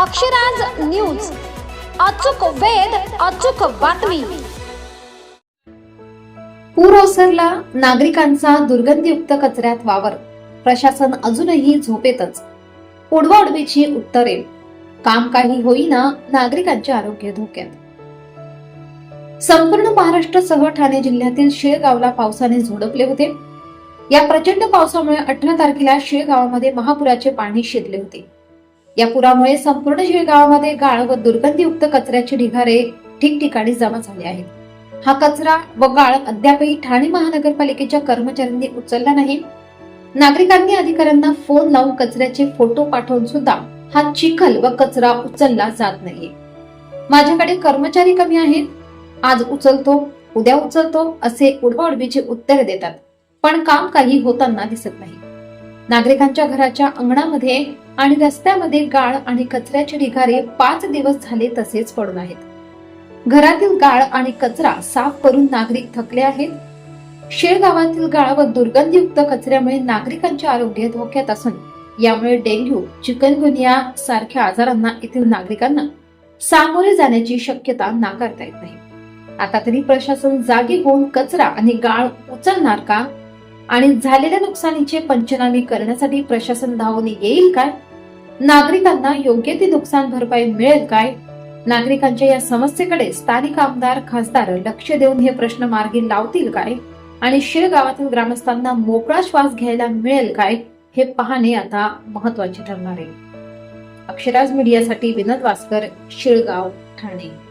Akshraj news. अचूक वेध अचूक बातमी. पूर ओसरला नागरिकांचा दुर्गंधीयुक्त कचऱ्यात वावर. प्रशासन अजूनही झोपेतच. उडवाउडवीची उत्तरे. काम काही होईना नागरिकांचे आरोग्य धोक्यात. संपूर्ण महाराष्ट्रासह ठाणे जिल्ह्यातील शेळगावला पावसाने झोडपले होते. या प्रचंड पावसामुळे अठरा तारखेला शेळगावामध्ये महापुराचे पाणी शिरले होते. या पुरामुळे संपूर्ण शेळगावामध्ये गाळ व दुर्गंधीयुक्त कचऱ्याचे ढिगारे ठिकठिकाणी जमा झाले आहेत. हा कचरा व गाळ अद्यापही ठाणे महानगरपालिकेच्या कर्मचाऱ्यांनी उचलला नाही. नागरिकांनी अधिकाऱ्यांना फोन लावून कचऱ्याचे फोटो पाठवून सुद्धा हा चिखल व कचरा उचलला जात नाही. माझ्याकडे कर्मचारी कमी आहेत. आज उचलतो उद्या उचलतो असे उडवाउडवीचे उत्तर देतात. पण काम काही होताना दिसत नाही. नागरिकांच्या घराच्या अंगणामध्ये आणि रस्त्यामध्ये गाळ आणि कचऱ्याचे ढिगारे पाच दिवस झाले तसेच पडून आहेत. घरातील गाळ आणि कचरा साफ करून नागरिक थकले आहेत. शेळगावातील गाळ व दुर्गंधीयुक्त कचऱ्यामुळे नागरिकांचे आरोग्य धोक्यात असून यामुळे डेंग्यू चिकनगुनिया सारख्या आजारांना येथील नागरिकांना सामोरे जाण्याची शक्यता नाकारता येत नाही. आता तरी प्रशासन जागी होऊन कचरा आणि गाळ उचलणार का? आणि झालेल्या नुकसानीचे पंचनामे करण्यासाठी प्रशासन धावून येईल काय? नागरिकांना योग्य ती नुकसान भरपाई मिळेल काय? नागरिकांच्या या समस्येकडे स्थानिक आमदार खासदार लक्ष देऊन हे प्रश्न मार्गी लावतील काय? आणि शिळगावातील ग्रामस्थांना मोकळा श्वास घ्यायला मिळेल काय? हे पाहणे आता महत्त्वाचे ठरणार आहे. अक्षराज मीडियासाठी विनोद वासकर शिळगाव ठाणे.